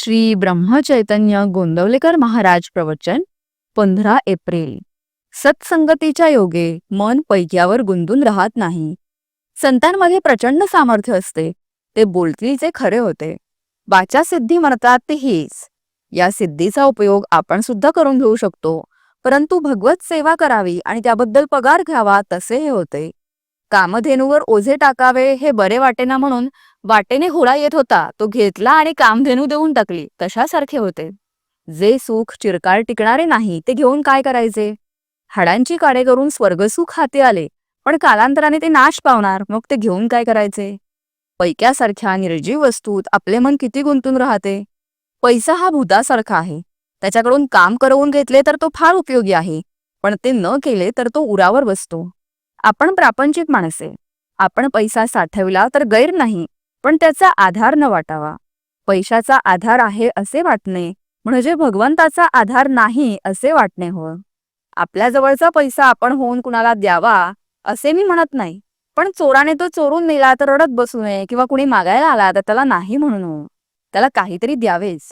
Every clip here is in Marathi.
श्री ब्रह्मचैतन्य गोंदवलेकर महाराज प्रवचन पंधरा एप्रिल. सत्संगतीच्या योगे मन पैक्यावर गुंतून राहत नाही. संतांमध्ये प्रचंड सामर्थ्य असते. ते बोलतीचे खरे होते. वाचा सिद्धी म्हणतात ते हीच या सिद्धीचा उपयोग आपण सुद्धा करून घेऊ शकतो. परंतु भगवत सेवा करावी आणि त्याबद्दल पगार घ्यावा तसे हे होते. कामधेनूवर ओझे टाकावे हे बरे वाटेना म्हणून वाटेने होळा येत होता. तो घेतला आणि कामधेनू देऊन टाकली. तशासारखे होते. जे सुख चिरकाळ टिकणारे नाही ते घेऊन काय करायचे? हाडांची काडे करून स्वर्गसुख हाती आले. पण कालांतराने ते नाश पावणार. मग ते घेऊन काय करायचे? पैक्यासारख्या निर्जीव वस्तूत आपले मन किती गुंतून राहते? पैसा हा भूतासारखा आहे. त्याच्याकडून काम करवून घेतले तर तो फार उपयोगी आहे. पण ते न केले तर तो उरावर बसतो. आपण प्रापंचिक माणसे. आपण पैसा साठवला तर गैर नाही पण त्याचा आधार न वाटावा. पैशाचा आधार आहे असे वाटणे म्हणजे भगवंताचा आधार नाही असे वाटणे हो आपल्या जवळचा पैसा आपण होऊन कुणाला द्यावा असे मी म्हणत नाही. पण चोराने तो चोरून नेला तर रडत बसू नये किंवा कुणी मागायला आला तर त्याला नाही म्हणून त्याला काहीतरी द्यावेच.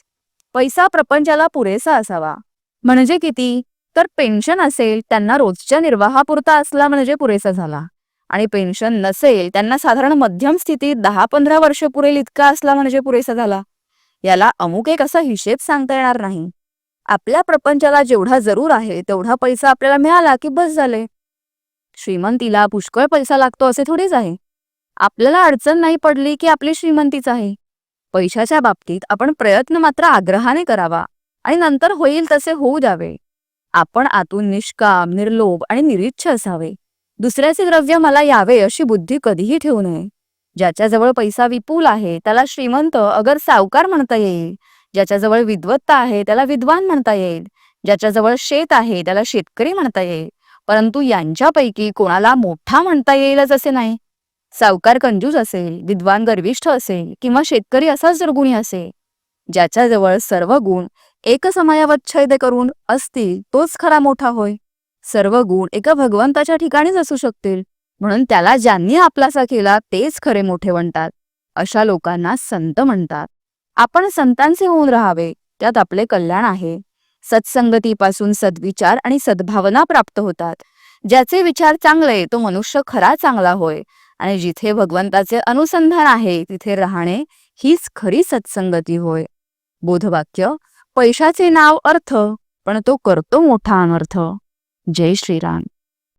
पैसा प्रपंचाला पुरेसा असावा. म्हणजे किती? तर पेन्शन असेल त्यांना रोजच्या निर्वाहापुरता असला म्हणजे पुरेसा झाला. आणि पेन्शन नसेल त्यांना साधारण मध्यम स्थितीत दहा पंधरा वर्ष पुरेल इतका असला म्हणजे पुरेसा झाला. याला अमुक एक असा हिशेब सांगता येणार नाही. आपल्या प्रपंचाला जेवढा जरूर आहे तेवढा पैसा आपल्याला मिळाला की बस झाले. श्रीमंतीला पुष्कळ पैसा लागतो असे थोडेच आहे. आपल्याला अडचण नाही पडली की आपली श्रीमंतीच आहे. पैशाच्या बाबतीत आपण प्रयत्न मात्र आग्रहाने करावा आणि नंतर होईल तसे होऊ द्यावे. आपण आतून निष्काम निर्लोभ आणि निरीच्छ असावे. दुसऱ्याचे द्रव्य मला यावे अशी बुद्धी कधीही ठेवू नये. ज्याच्याजवळ पैसा विपुल आहे त्याला श्रीमंत अगर सावकार म्हणता येईल. ज्याच्याजवळ विद्वत्ता आहे त्याला विद्वान म्हणता येईल. ज्याच्याजवळ शेत आहे त्याला शेतकरी म्हणता येईल. परंतु यांच्यापैकी कोणाला मोठा म्हणता येईलच असे नाही. सावकार कंजूस असेल विद्वान गर्विष्ठ असेल किंवा शेतकरी असाच जर गुणी असेल. ज्याच्याजवळ सर्व गुण एकसमयावच्छेद करून असतील तोच खरा मोठा होय. सर्व गुण एका भगवंताच्या ठिकाणीच असू शकतील. म्हणून त्याला ज्यांनी आपलासा केला तेच खरे मोठे म्हणतात अशा लोकांना संत म्हणतात. आपण संतांचे होऊन राहावे त्यात आपले कल्याण आहे. सत्संगतीपासून सद्विचार आणि सद्भावना प्राप्त होतात. ज्याचे विचार चांगले तो मनुष्य खरा चांगला होय. आणि जिथे भगवंताचे अनुसंधान आहे तिथे राहणे हीच खरी सत्संगती होय. बोधवाक्य पैशाचे नाव अर्थ पण तो करतो मोठा अनर्थ. जय श्रीराम.